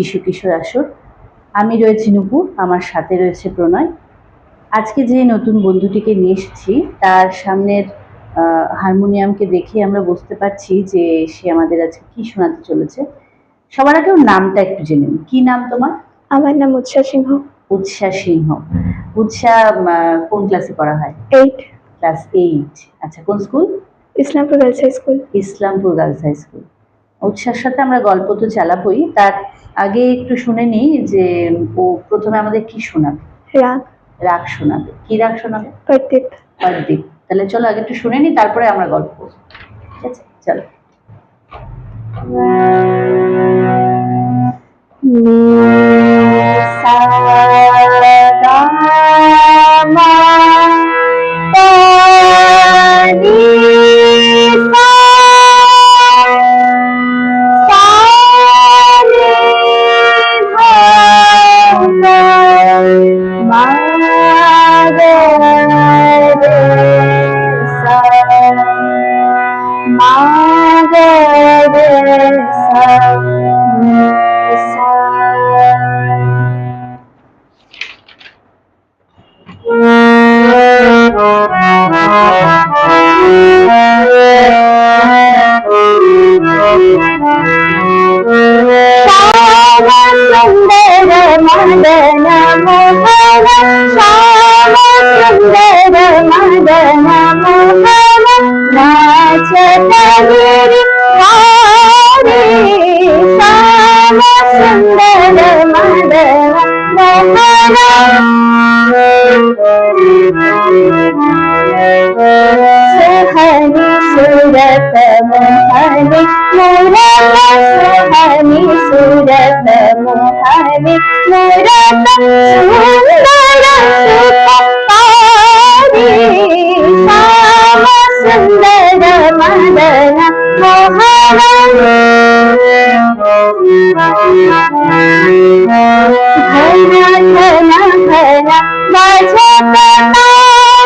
শিশু কিশোর আসর। আমি রয়েছি নুপুর আমার সাথে রয়েছে প্রণয়। আজকে যে নতুন বন্ধুটিকে নিয়ে এসেছি তার সামনের হারমোনিয়ামকে দেখে আমরা বুঝতে পারছি যে সে আমাদের আজকে কি শোনাতে চলেছে। সবার আগে ওর নামটা একটু জেনে নিই। কি নাম তোমার? আমার নাম উৎসা সিংহ। উৎসা সিংহ। উৎসা কোন ক্লাসে পড়া হয়? এইট ক্লাস এইট আচ্ছা কোন school Islampur girls high school Islampur girls high school উৎসার সাথে আমরা গল্প তো চালাবই। তার আগে একটু শুনে নিই যে ও প্রথমে আমাদের কি শোনাবে? রাগ। রাগ শোনাবে। কি রাগ শোনাবে? প্রদীপ প্রদীপ তাহলে চলো আগে একটু শুনে নিই তারপরে আমরা গল্প ঠিক আছে? চলো। সা सुहनी सूरत मोहनी मूरत सुहनी सूरत मोहनी मूरत सुंदर सुखकारी श्याम सुंदर मदन मोहन घन घन घन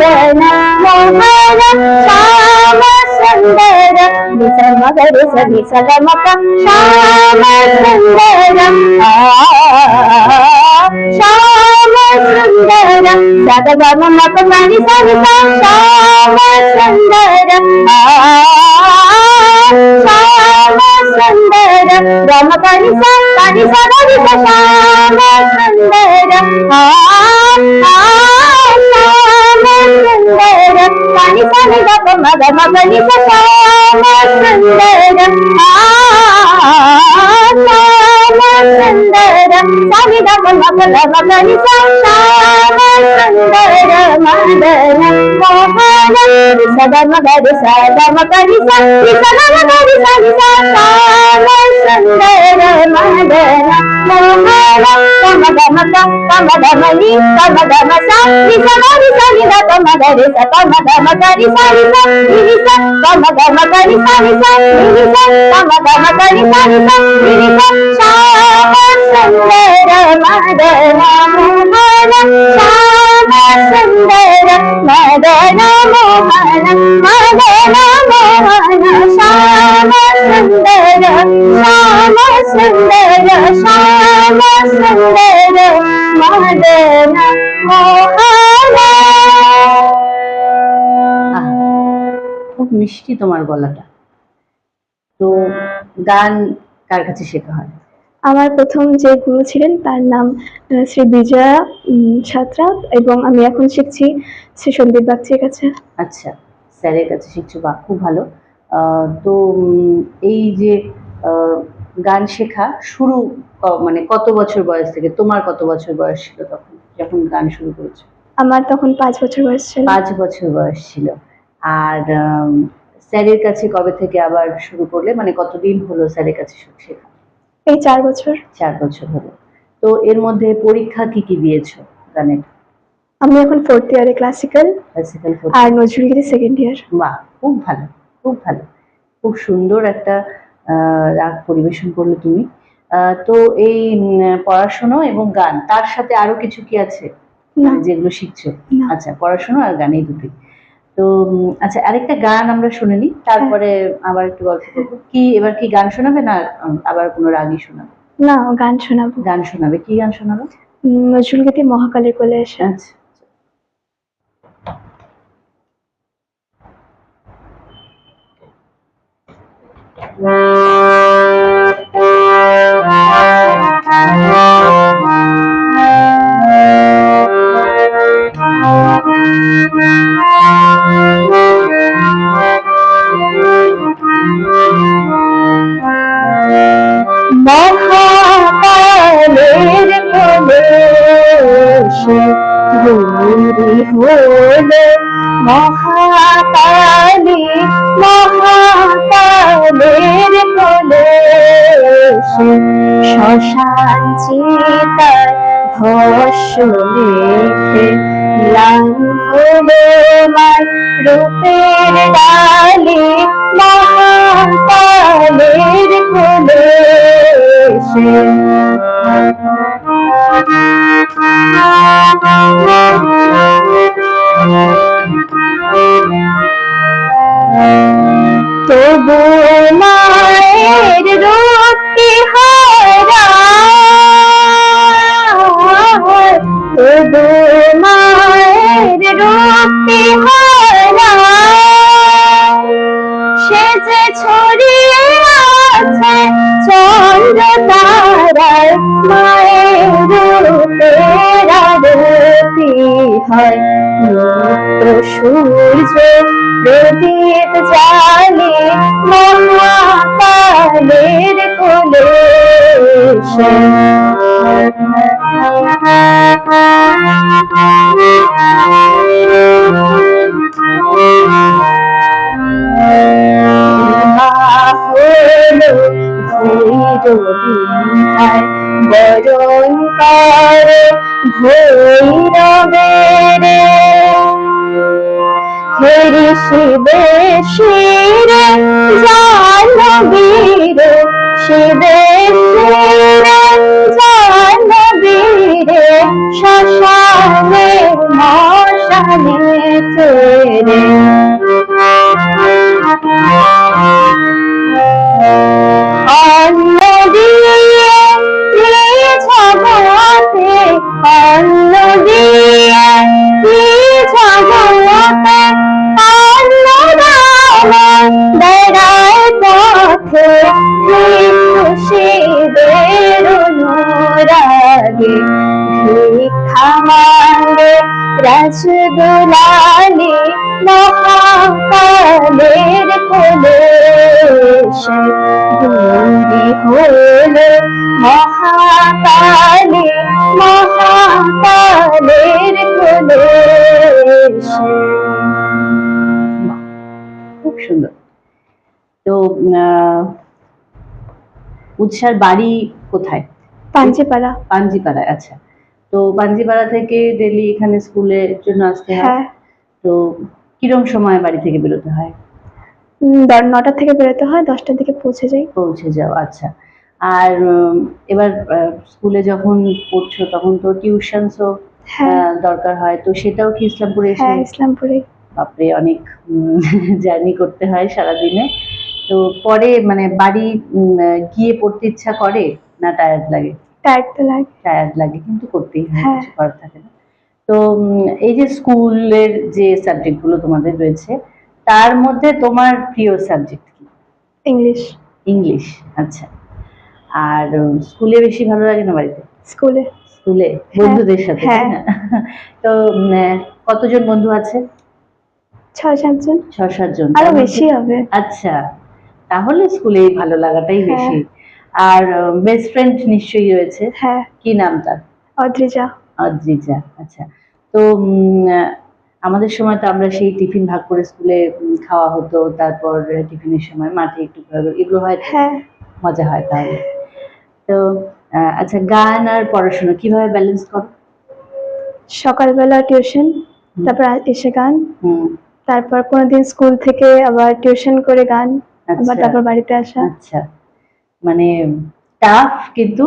നന്ദന മോഹന ശ്യാമ സുന്ദരം വിസമകരു സതി സലമകം ശ്യാമ സുന്ദരം ശ്യാമ സുന്ദരം സദഗമമക മണി സവിത ശ്യാമ സുന്ദരം ശ്യാമ സുന്ദരം ഗമ കണി സണി സദവിത ആ சுந்தரம் தனி சனிதப மத மகனி சாம சுந்தரம் சாம சுந்தரம் சனிதப மகல மகனி சாம சுந்தரம் மதன மோகனம் சத மகரி சத மகரி சதி சத மகரி சதி சாம சுந்தரம் மதன மோகனம் సమధమస సమధమని సమధమస నిసమని సనిద సమధరి సమధమ కరి సని నిరిస సమధమ కరి సని నిరిస খুব মিষ্টি তোমার গলাটা। তো গান কার কাছে শেখা হয়? আমার প্রথম যে গুরু ছিলেন তার নাম শ্রী বিজয়া সাঁতরা এবং আমি এখন শিখছি শ্রী সন্দীপ বাগচির কাছে। আচ্ছা স্যারের কাছে শিখছো বা খুব ভালো। তো এই যে গান শেখা শুরু মানে কত বছর বয়স থেকে তোমার কত বছর বয়স ছিল তখন যখন গান শুরু করেছ? আমার তখন পাঁচ বছর বয়স ছিল। পাঁচ বছর বয়স ছিল। আর স্যারের কাছে কবে থেকে আবার শুরু করলে মানে কতদিন হলো স্যারের কাছে শেখা? এই চার বছর। চার বছর হলো। তো এর মধ্যে পরীক্ষা কি কি দিয়েছ গানের আমি এখন ফোর্থ ইয়ারে ক্লাসিক্যাল ক্লাসিক্যাল আর নজরুলগীতি সেকেন্ড ইয়ার বাহ খুব ভালো খুব ভালো। খুব সুন্দর একটা রাগ পরিবেশন করলে তুমি। আহ, তো এই পড়াশোনা এবং গান তার সাথে আরও কিছু কি আছে? যেগুলো শিখছো? আচ্ছা পড়াশোনা আর গান এই দুটোই। তো আচ্ছা আরেকটা গান আমরা শুনে নিই তারপরে আবার একটু গল্প করব। কি এবার কি গান শোনাবে না আবার কোনো রাগই শোনাবে? না গান শোনাবো। গান শোনাবে কি গান শোনাবে? উম, নজরুলগীতি মহাকালের কোলে এসে। আচ্ছা মহাকালের কোলে এসে গৌরী হলো মহাকালী, মহাকালের কোলে শ্মশান চিতার ভস্য মেখে লাল হলো মার রূপের ডালি, মহাকালের কোলে এসে হয়। নূত্র প্রদীপ জালে মহাকালের কোলে বরণ ভৈরবের হেরি শিবে শিরে জানবীর শিবে শিরে জানবীরে শ্মশানে মশানে ফেরে খুশিদের অনুরাগে ভিক্ষা মাঙ্গে রসগোলালি মহাকালের কোলে এসে দূরি হলো মহাকালে, মহাকালের কোলে খুব সুন্দর। তো উৎসার বাড়ি কোথায়? পাঞ্চেপাড়া পাঞ্জিপাড়ায় আচ্ছা। তো পাঞ্জিপাড়া থেকে ডেলি এখানে স্কুলের জন্য আসতে হয়? হ্যাঁ। তো কিরম সময় বাড়ি থেকে বেরোতে হয়? নটা থেকে বেরোতে হয় দশটার দিকে পৌঁছে যাই। পৌঁছে যাও আচ্ছা। আর এবার স্কুলে যখন পড়ছো তখন তো টিউশনসও হ্যাঁ। দরকার হয়। তো সেটাও কি ইসলামপুরে হ্যাঁ ইসলামপুরে। বাপরে অনেক জার্নি করতে হয় সারাদিনে। তো পরে মানে বাড়ি গিয়ে পড়তে ইচ্ছা করে? না টায়ার্ড লাগে? টায়ার্ড তো লাগে। টায়ার্ড লাগে কিন্তু করতেই হয় হ্যাঁ। কিছু করার থাকে না। তো এই যে স্কুলের যে সাবজেক্টগুলো তোমাদের রয়েছে তার মধ্যে তোমার প্রিয় সাবজেক্ট কি? ইংলিশ ইংলিশ আচ্ছা। আর স্কুলে বেশি ভালো লাগে না বাড়িতে? স্কুলে। স্কুলে? বন্ধুদের সাথে হ্যাঁ। তো কতজন বন্ধু আছে? ছয় সাতজন। ছ সাতজন আরও বেশি হবে। আচ্ছা। তাহলে স্কুলে ভালো লাগাটাই হ্যাঁ। বেশি। আর বেস্ট ফ্রেন্ড নিশ্চয়ই রয়েছে। হ্যাঁ। কি নাম তার? অদ্রিজা। অদ্রিজা আচ্ছা। তো আমাদের সময় তো আমরা সেই টিফিন ভাগ করে স্কুলে খাওয়া হতো তারপর টিফিনের সময় মাঠে একটু এগুলো হয় হ্যাঁ। মজা হয় তাহলে। তো আচ্ছা গান আর পড়াশোনা কীভাবে ব্যালেন্স করো? সকালবেলা টিউশন তারপর এসে গান। তারপর কোনোদিন স্কুল থেকে আবার টিউশন করে গান। আবার আচ্ছা তারপর বাড়িতে আসা। আচ্ছা। মানে টাফ কিন্তু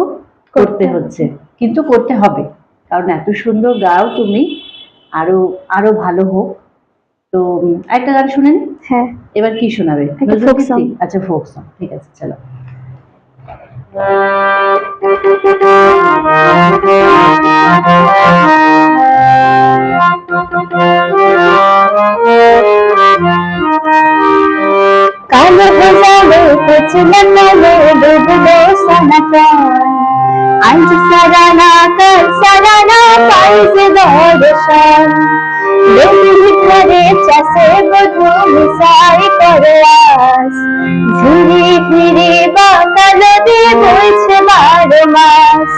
করতে হচ্ছে। কিন্তু করতে হবে। কারণ এত সুন্দর গাও তুমি। আরও আরও ভালো হোক। তো একটা গান শুনে নি? হ্যাঁ। এবার কি শোনাবে। আচ্ছা ফোক সং ঠিক আছে চলো। काले কালো ভোলালো কচলনালো ডুবলো সনাতন আজ সারানা কাল সারানা পাইজ দর্শন লেবুলি ঘরে চাষে বধু মিশাই করে আস। ধীরে ধীরে বাতালতে বইছে মাস।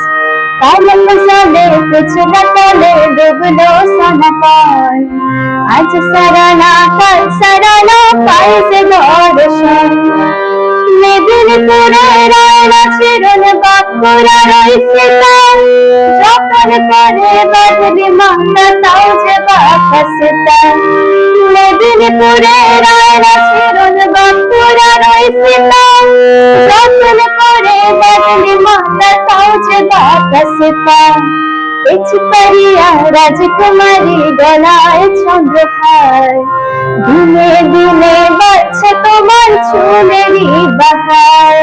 কালো ফসলে কিছু না তলে ডুবলো সনকন আজ সরানা কাল সরানা পাইছে দর্শন। মেদিনীপুরে রায়না চিরন বাঁকুড়া রয়েছে তার যখন করে বদলি মাংনা তাও যে বাকাশে তার মেদিনীপুরে রায়না চিরন বাঁকুড়া রয়েছে তার যখন করে বদলি মাংনা তাও যে বাকাশে তার পিছপারিয়া রাজকুমারী গলায় চন্দ্রহার দিনে দিনে বাড়ছে তোমার চুলেরই বাহার।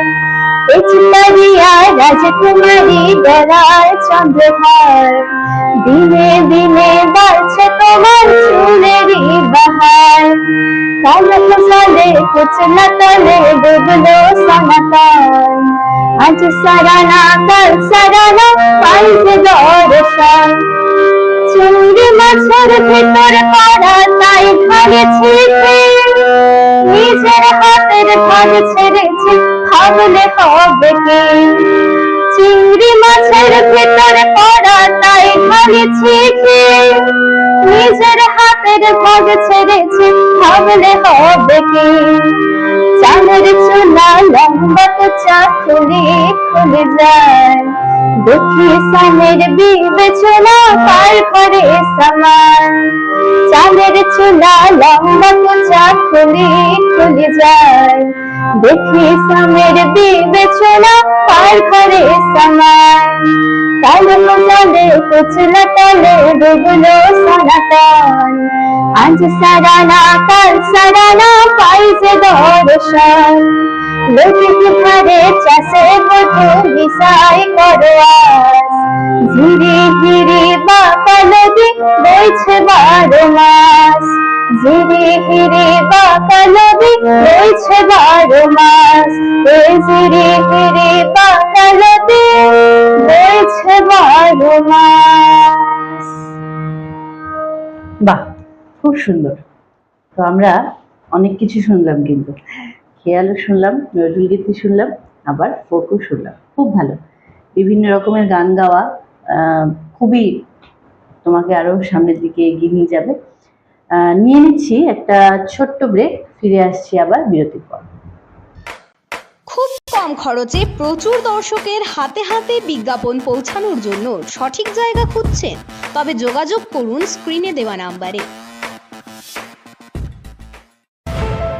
রাজকুমারী গলায় চন্দ্রহার দিনে দিনে বাড়ছে তোমার চুলেরই বাহার। ফসলে কুচলা তলে ডুবলো আজ সারানা, কাল সারানা, পাইছে মাছের ভেতর পড়া তাই ধরেছি নিজের হাতের ভাগ ছেড়েছি, ভাবলে হবে কি? চিংড়ি মাছের ভেতর পড়া তাই ধরেছি কি নিজের হাতের ভাগ ছেড়েছি, ভাবলে হবে কি? চাঁদের চুলা লম্বা তো চাকুরি খুলে যায়। দুঃখী সামের বিবেচনা পার করে সমান। চাঁদের চুলা লম্বা তো চাকুরি খুলে যায়। দেখি সামের বিবেচনা পার করে সমান। কালো মশালে কুচলা তলে ডুবলো সনাতন আজ সারানা, কাল সারানা পাইছে দর্শন। লোকে ঘরে চাষে মিশাই করো আস ধীরে ধীরে বাঁকা নদী বইছে বারো মাস। ধীরে ধীরে বাঁকা নদী বইছে বারো মাস। ধীরে ধীরে বাঁকা নদী বইছে বারো মাস। বাহ, খুব সুন্দর। তো আমরা অনেক কিছু শুনলাম কিন্তু। খেয়ালও শুনলাম নজরুল গীতি শুনলাম। আবার ফোকও শুনলাম। খুব ভালো। বিভিন্ন রকমের গান গাওয়া খুবই তোমাকে আরও সামনের দিকে এগিয়ে নিয়ে যাবে। নিয়ে নিচ্ছি একটা ছোট্ট ব্রেক ফিরে আসছি আবার বিরতির পর। খুব কম খরচে প্রচুর দর্শকের হাতে হাতে বিজ্ঞাপন পৌঁছানোর জন্য সঠিক জায়গা খুঁজছেন। তবে যোগাযোগ করুন স্ক্রিনে দেওয়া নাম্বারে।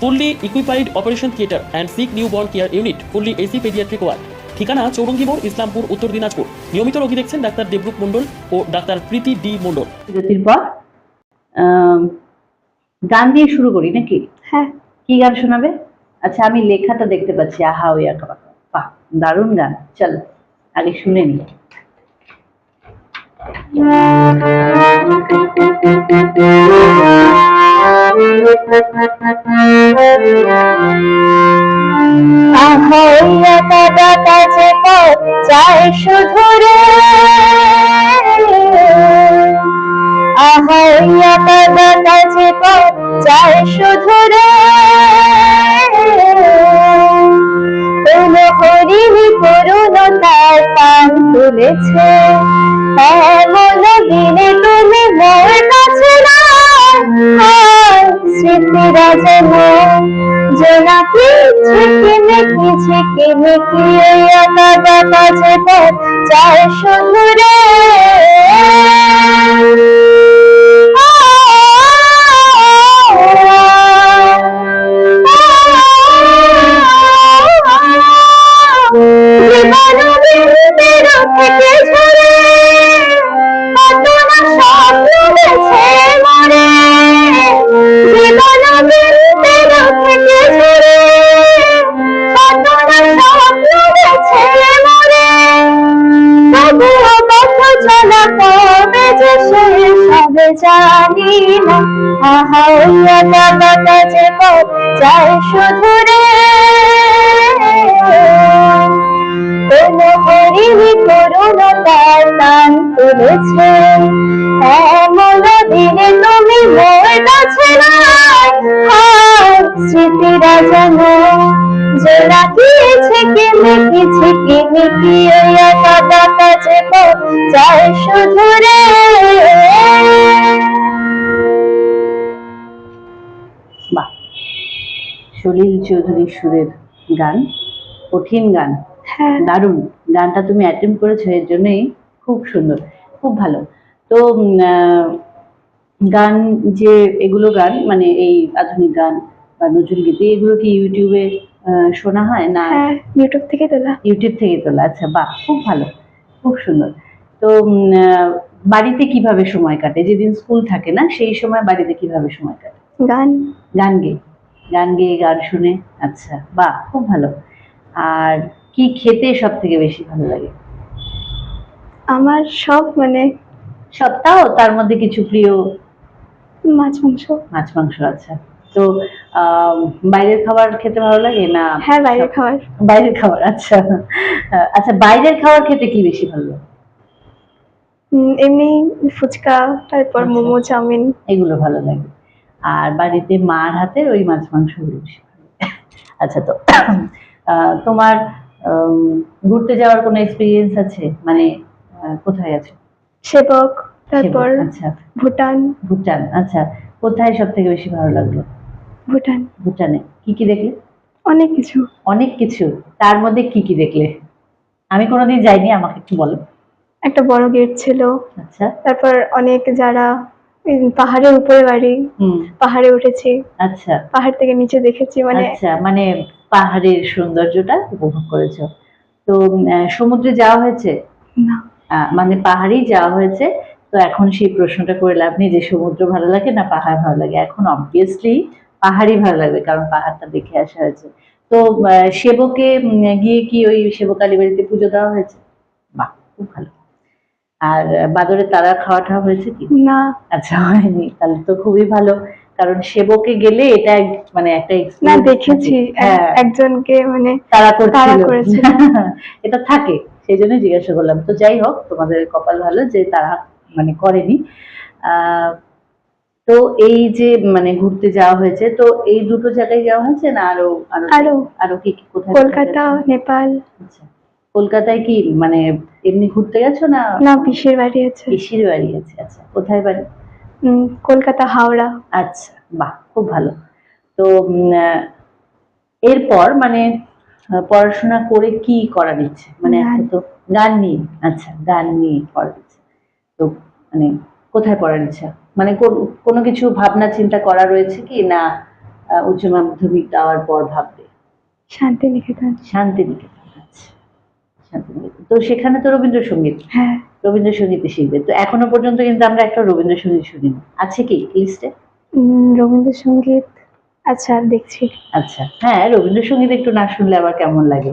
fully equipped operation theatre and sick new born care unit fully AC paediatric ward ঠিকানা চৌরঙ্গি মোড় ইসলামপুর উত্তর দিনাজপুর। নিয়মিত রোগী দেখছেন ডাক্তার দেবরূপ মণ্ডল ও ডাক্তার প্রীতি ডি মণ্ডল। বিরতির পর গান দিয়ে শুরু করি নাকি? হ্যাঁ। কি গান শোনাবে? আচ্ছা আমি লেখাটা দেখতে পাচ্ছি। আহা ওই আঁকা বাঁকা বাহ দারুণ গান। চল আগে শুনে নি চাই শুধু রে আহাইয়া কাদা কাছে পথ চাই শুধু রে কোন হরিণী করুণতার পান তুলেছে। এমন দিনে তুমি মোর কাছে না স্মৃতিরা যেন জোনাকি ঝিকিমিকি ঝিকিমিকি কাদা কাছে পথ চায় শুধু জানি না আহা ওইয়া কাকা কাছে পথ চাই শুধু রে। কোন হরিণী করুণতার টান তুলেছে এমন দিনে তুমি মোর কাছে স্মৃতিরা যেন যে রাখিয়েছে কিমিকি ঝিকিমিকি, ওই কাটা কাছে পথ চাই শুধু রে। সলিল চৌধুরী সুরের গান কঠিন গান। হ্যাঁ। দারুণ। গানটা তুমি অ্যাটেম্প করেছ এর জন্যই খুব সুন্দর খুব ভালো। তো গান যে এগুলো গান মানে এই আধুনিক গান বা নজরুল গীতি এগুলো কি ইউটিউবে শোনা হয় না? হ্যাঁ ইউটিউব থেকে তোলা। ইউটিউব থেকে তোলা আচ্ছা বাহ খুব ভালো খুব সুন্দর। তো বাড়িতে কীভাবে সময় কাটে? যেদিন স্কুল থাকে না সেই সময় বাড়িতে কীভাবে সময় কাটে? গান। গান গেয়ে গান গেয়ে গান শুনে। আচ্ছা বাহ খুব ভালো। আর কি খেতে সব থেকে বেশি ভালো লাগে? আমার সব মানে সবটাও তার মধ্যে কিছু প্রিয়? মাছ মাংস। মাছ মাংস আচ্ছা। তো বাইরের খাবার খেতে ভালো লাগে না? হ্যাঁ বাইরের খাবার। বাইরের খাবার আচ্ছা। আচ্ছা বাইরের খাবার খেতে কি বেশি ভালো লাগে? এমনি ফুচকা তারপর আচ্ছা। মোমো চাউমিন। এগুলো ভালো লাগে। আর বাড়িতে মার হাতের ওই মাছ মাংসগুলো আচ্ছা তো তোমার ঘুরতে যাওয়ার কোনো এক্সপিরিয়েন্স আছে? মানে কোথায় আছে? সেবক তারপর আচ্ছা। ভুটান। ভুটান আচ্ছা। কোথায় সব থেকে বেশি ভালো লাগল? ভুটান। ভুটানে। কি কি দেখলে? অনেক কিছু। অনেক কিছু। তার মধ্যে কি কি দেখলে? আমি কোনোদিন যাইনি আমাকে একটু বলো। একটা বড় গেট ছিল। আচ্ছা। তারপর অনেক যারা পাহাড়ের উপরে বাড়ি পাহাড়ে উঠেছি। আচ্ছা। পাহাড় থেকে নিচে দেখেছি মানে আচ্ছা মানে পাহাড়ের সৌন্দর্যটা উপভোগ করেছ। তো সমুদ্রে যাওয়া হয়েছে? না। মানে পাহাড়েই যাওয়া হয়েছে। তো এখন সেই প্রশ্নটা করে লাভ নেই যে সমুদ্র ভালো লাগে না পাহাড় ভালো লাগে। এখন অবভিয়াসলি পাহাড়ই ভালো লাগবে কারণ পাহাড়টা দেখে আসা হয়েছে। তো সেবকে গিয়ে কি ওই সেবক আলী বাড়িতে পুজো দেওয়া হয়েছে? বাহ খুব ভালো। আর বাদরে তারা খাওয়াটা হয়েছে কি? না। আচ্ছা হয়নি। তাহলে তো খুবই ভালো। কারণ সেবকে গেলে এটা মানে একটা না দেখেছি। হ্যাঁ। একজনকে মানে তারা করেছিল। এটা থাকে। সেই জন্য জিজ্ঞাসা করলাম। তো যাই হোক তোমাদের কপাল ভালো যে তারা মানে করেনি। আহ, তো এই যে মানে ঘুরতে যাওয়া হয়েছে তো এই দুটো জায়গায় যাওয়া হয়েছে না আরও আরও আরও। আরও কি কি কোথায় কলকাতা নেপাল। আচ্ছা। কলকাতায় কি মানে এমনি ঘুরতে গেছো না? না পিসের বাড়ি আছে। পিসির বাড়ি আছে আচ্ছা। কোথায় বাড়ি? কলকাতা হাওড়া। আচ্ছা বাহ খুব ভালো। তো এরপর মানে পড়াশোনা করে কি করার ইচ্ছে? মানে তো গান নিয়ে আচ্ছা গান নিয়ে পড়ার ইচ্ছে। তো মানে কোথায় পড়ার ইচ্ছা? মানে কোনো কিছু ভাবনা চিন্তা করা রয়েছে কি? না উচ্চ মাধ্যমিক দেওয়ার পর ভাববে? শান্তিনিকেতন। শান্তিনিকেতন। শান্তিনিকেতন তো সেখানে তো রবীন্দ্রসঙ্গীত। হ্যাঁ। রবীন্দ্রসঙ্গীতে শিখবে তো এখনও পর্যন্ত কিন্তু আমরা একটা রবীন্দ্রসঙ্গীত শুনি আছে কি লিস্টে রবীন্দ্রসঙ্গীত? আচ্ছা দেখছি। আচ্ছা। হ্যাঁ রবীন্দ্রসঙ্গীত একটু না শুনলে আবার কেমন লাগে?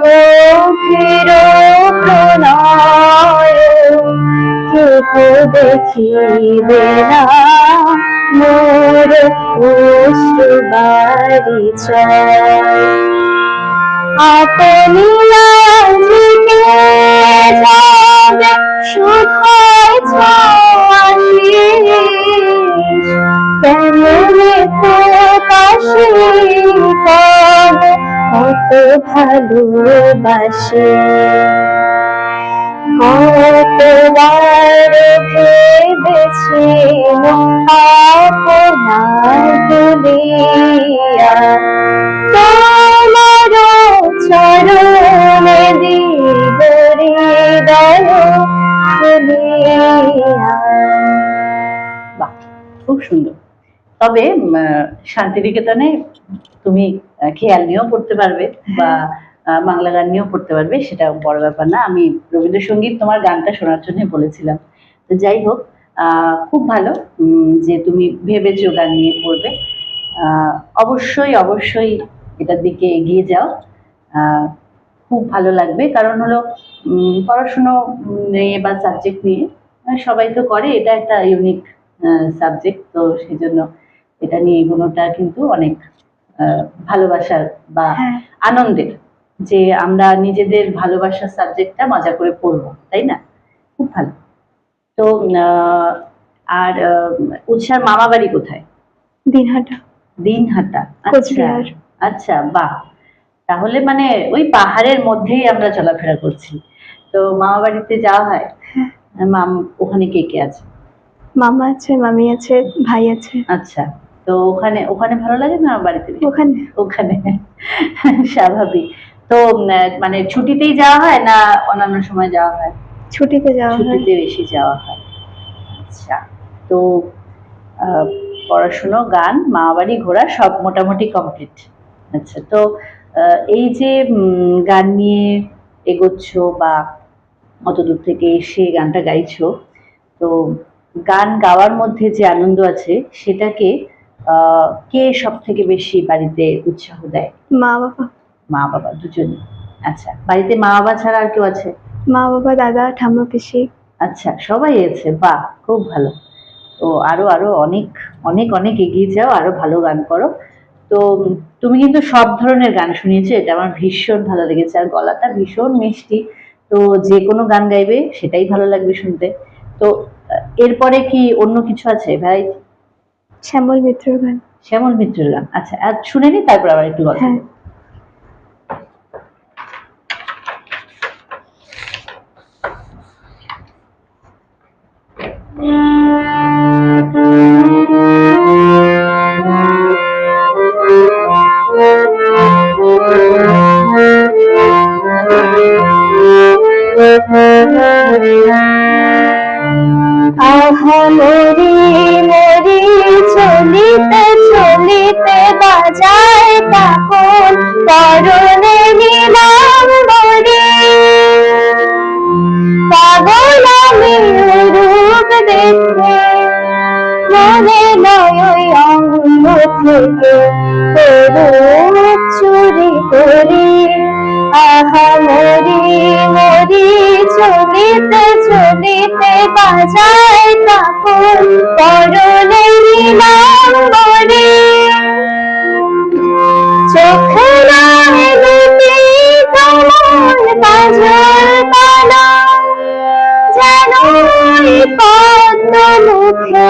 গভীর প্রণয় কেহ দেখিবে না মোর অশ্রু বাড়ি আপনি ছাড়িস কেমনে প্রকাশে কব কত ভালোবাসে কতবার ভেবেছিল আপনার বাহ খুব সুন্দর। তবে শান্তিনিকেতনে তুমি খেয়াল নিয়েও পড়তে পারবে বা বাংলা গান নিয়েও পড়তে পারবে সেটা বড় ব্যাপার না। আমি রবীন্দ্রসঙ্গীত তোমার গানটা শোনার জন্য বলেছিলাম। তো যাই হোক খুব ভালো যে তুমি ভেবেছো গান নিয়ে পড়বে। অবশ্যই অবশ্যই এটার দিকে এগিয়ে যাও। আহ, খুব ভালো লাগবে। কারণ হলো উম, পড়াশুনো নিয়ে বা সাবজেক্ট নিয়ে সবাই তো করে এটা একটা ইউনিক সাবজেক্ট তো সেই জন্য এটা নিয়ে এগোনোটা কিন্তু অনেক ভালোবাসার বা হ্যাঁ। আনন্দের যে আমরা নিজেদের ভালোবাসার সাবজেক্টটা মজা করে পড়ব তাই না? খুব ভালো। তো আর উৎসার মামা বাড়ি কোথায়? দিনহাটা। দিনহাটা আচ্ছা। আচ্ছা বাহ। তাহলে মানে ওই পাহাড়ের মধ্যেই আমরা চলাফেরা করছি। তো মামা বাড়িতে যাওয়া হয়? হ্যাঁ। মাম ওখানে কে কে আছে? মামা আছে মামি আছে ভাই আছে। আচ্ছা। তো ওখানে ওখানে ভালো লাগে না বাড়িতে? ওখানে। ওখানে। স্বাভাবিক। তো মানে ছুটিতেই যাওয়া হয় না অন্যান্য সময় যাওয়া হয়? ছুটিতে যাওয়া হয়। ছুটিতে বেশি যাওয়া হয়। আচ্ছা। তো পড়াশুনো গান মা বাড়ি ঘোরা সব মোটামুটি কমপ্লিট। আচ্ছা তো এই যে গান নিয়ে এগোচ্ছ বা অত দূর থেকে এসে গানটা গাইছো তো গান গাওয়ার মধ্যে যে আনন্দ আছে সেটাকে কে সব থেকে বেশি বাড়িতে উৎসাহ দেয়? মা বাবা। মা বাবা দুজনই। আচ্ছা বাড়িতে মা বাবা ছাড়া আর কেউ আছে? মা বাবা দাদা ঠাম্মা পিসি। আচ্ছা সবাই আছে বাহ খুব ভালো। তো আরও আরও অনেক অনেক অনেক এগিয়ে যাও আরও ভালো গান করো। তো তুমি কিন্তু সব ধরনের গান শুনিয়েছো এটা আমার ভীষণ ভালো লেগেছে আর গলাটা ভীষণ মিষ্টি। তো যে কোনো গান গাইবে সেটাই ভালো লাগবে শুনতে। তো এরপরে কি অন্য কিছু আছে ভাই? শ্যামল মিত্রর গান। শ্যামল মিত্রের গান। আচ্ছা আর শুনে নি তারপর আবার একটু গল্প হ্যাঁ। আহা চুরি করি। আহা, মরি মরি চলিতে চলিতে বাজায় তখন তরুণে নিলাম মরি। চোখে নাই দুটি যেন পদ্ম মুখে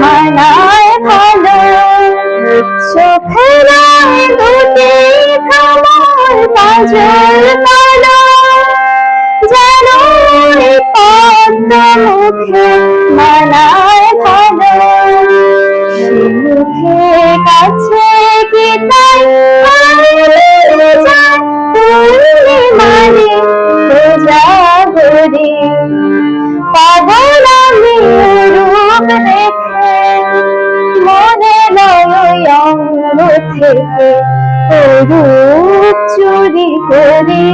মানায় চোখরায় দুটি খামার কাজল যেন পদ্ম মুখে মানায় ভালো। সে কাছে কি থেকে রূপ চুরি করি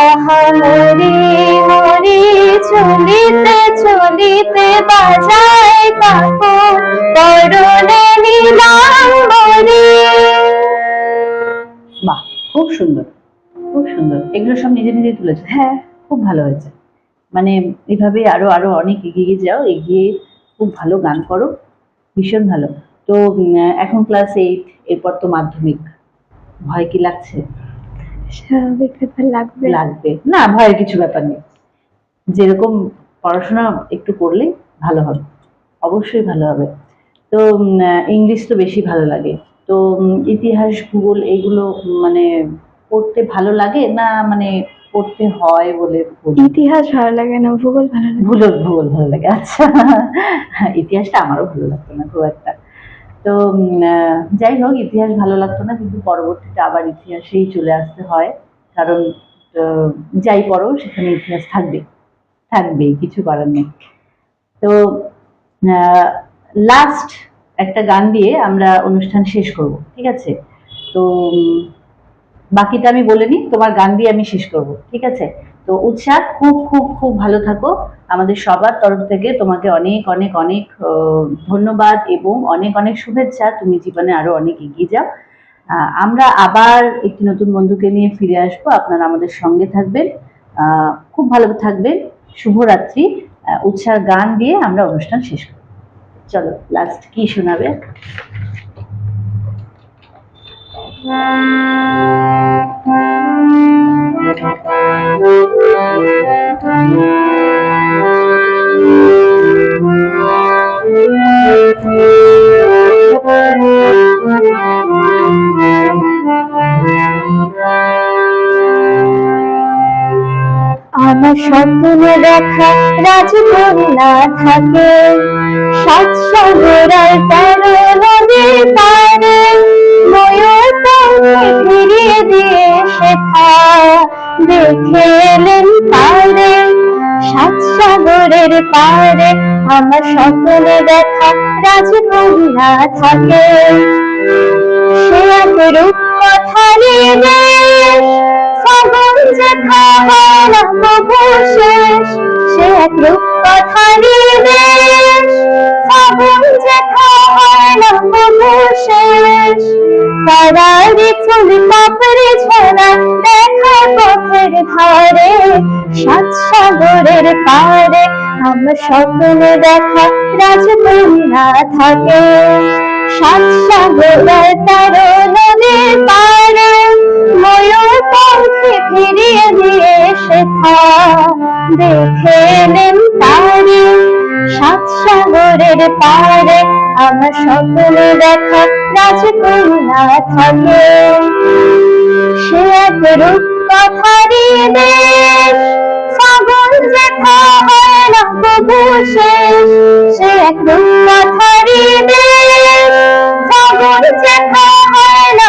আহা মরি মরি চলিতে চলিতে বাজায় কাপড় পরনে নিলাম বাহ খুব সুন্দর খুব সুন্দর। এগুলো সব নিজে নিজে তুলেছে? হ্যাঁ। খুব ভালো হয়েছে। মানে এইভাবে আরও আরও অনেক এগিয়ে যাও এগিয়ে খুব ভালো গান করো ভীষণ ভালো। তো এখন ক্লাস এইট এরপর তো মাধ্যমিক। ভয় কি লাগছে? স্বাভাবিক ব্যাপার লাগবে। লাগবে। না ভয়ের কিছু ব্যাপার নেই। যেরকম পড়াশোনা একটু করলে ভালো হবে। অবশ্যই ভালো হবে। তো ইংলিশ তো বেশি ভালো লাগে। তো ইতিহাস ভূগোল এইগুলো মানে পড়তে ভালো লাগে না মানে পড়তে হয় বলে? ইতিহাস ভালো লাগে না ভূগোল ভালো লাগে? ভূগোল ভূগোল ভালো লাগে। আচ্ছা। ইতিহাসটা আমারও ভালো লাগতো না খুব একটা। তো যাই হোক, ইতিহাস ভালো লাগতো না, কিন্তু পরবর্তীতে আবার ইতিহাসেই চলে আসতে হয়। কারণ যাই পড়ো, সেখানে ইতিহাস থাকবে। থাকবেই কিছু করার নেই। তো লাস্ট একটা গান দিয়ে আমরা অনুষ্ঠান শেষ করব, ঠিক আছে? তো বাকিটা আমি বলে নিই, তোমার গান দিয়ে আমি শেষ করব, ঠিক আছে? তো উৎসাহ খুব খুব খুব ভালো থাকো। আমাদের সবার তরফ থেকে তোমাকে অনেক অনেক অনেক ধন্যবাদ এবং অনেক অনেক শুভেচ্ছা। তুমি জীবনে আরও অনেক এগিয়ে যাও। আমরা আবার একটি নতুন বন্ধুকে নিয়ে ফিরে আসব। আপনারা আমাদের সঙ্গে থাকবেন। খুব ভালো থাকবেন। শুভরাত্রি। আহ, উৎসার গান দিয়ে আমরা অনুষ্ঠান শেষ করব চলো লাস্ট কি শোনাবে? আমার স্বপ্নে দেখা রাজকন্যা থাকে। সাত সাগরার তেরো নদী পারে ময়ূর ফিরিয়ে দিয়ে শেখা। দেখে এলেন পারে, সাত সাগরের পারে, আমার সকলে দেখা রাজকন্যা থাকে। সে এক রূপ কথারি দেশ সে এক রূপ কথারি দেশ ফাগুন যে খাওয়ার প্রভু শেষ তারারি ফুল দেখা পথের ধারে সাগরের পারে। আমার স্বপ্নে দেখা রাজকন্যা থাকে। দিয়ে সাগরের পারে আমার স্বপ্নে দেখা রাজকন্যা থাকে। সে এক রূপ কথারি দেশ ফাগুন যে না প্রভু শেষ। সে এক রূপ ফাগুন যে হয় না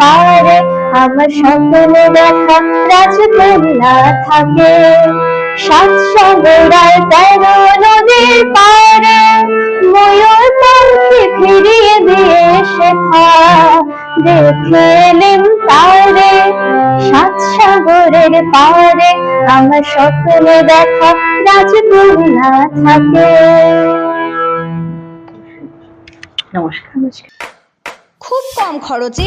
পারে আমার স্বপ্নে দেখা রাজকন্যা থাকে। সাত সাগরার তেরো নদীর পারে ময়ূর পঙ্খে ফিরিয়ে দিয়ে শেখা দেখে এলেন তারে সাত সাগরের পারে আমার স্বপ্নে দেখা রাজকন্যা থাকে। নমস্কার। নমস্কার খুব কম খরচে